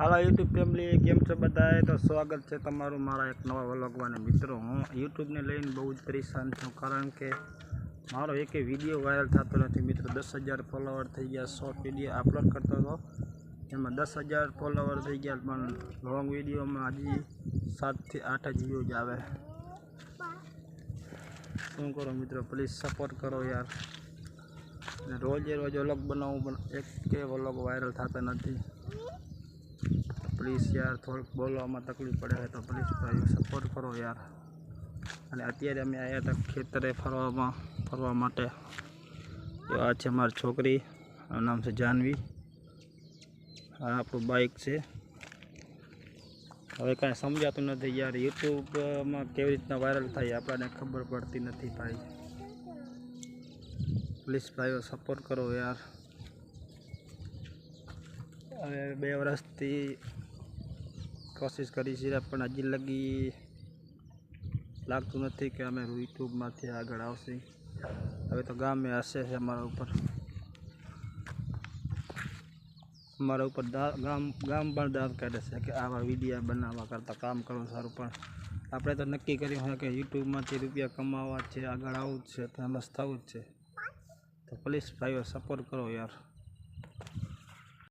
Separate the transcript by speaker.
Speaker 1: હાલો, YouTube family કેમ છો બધાએ તો સ્વાગત છે તમારું મારા એક નવા વ્લોગવાને મિત્રો, હું યુટ્યુબને લઈને બહુ જ પરેશાન છું, કારણ કે મારો એકે વીડિયો વાયરલ થતો નથી. મિત્રો, દસ હજાર ફોલોવર થઈ ગયા શોર્ટ વીડિયો અપલોડ કરતો હતો. એમાં દસ હજાર ફોલોવર થઈ ગયા, પણ લોંગ વિડીયોમાં હજી સાતથી આઠ જ વ્યૂઝ આવે. શું કરો મિત્રો? પ્લીઝ સપોર્ટ કરો યાર. અને રોજે રોજ વ્લોગ બનાવવું પણ એક કે વ્લોગ વાયરલ થતા નથી. પ્લીઝ યાર, થોડુંક બોલવામાં તકલીફ પડે તો પ્લીઝ ભાઈ સપોર્ટ કરો યાર. અને અત્યારે અમે આવ્યા હતા ખેતરે ફરવામાં, ફરવા માટે. તો આ છે મારી છોકરી નામ છે જાનવી. આ આપણું બાઇક છે. હવે કાંઈ સમજાતું નથી યાર, યુટ્યુબમાં કેવી રીતના વાયરલ થાય આપણને ખબર પડતી નથી ભાઈ. પ્લીઝ ભાઈઓ સપોર્ટ કરો યાર. હવે બે વર્ષથી કોશિશ કરી છે, પણ હજી લગી લાગતું નથી કે અમે યુટ્યુબમાંથી આગળ આવશે. હવે તો ગામે હશે છે અમારા ઉપર. અમારા ઉપર ગામ ગામ પણ દાદ કાઢે છે કે આવા વિડીયા બનાવવા કરતાં કામ કરવું સારું, પણ આપણે તો નક્કી કર્યું હોય કે યુટ્યુબમાંથી રૂપિયા કમાવા છે, આગળ આવવું જ છે, ફેમસ થવું જ છે. તો પ્લીઝ ભાઈઓ સપોર્ટ કરો યાર.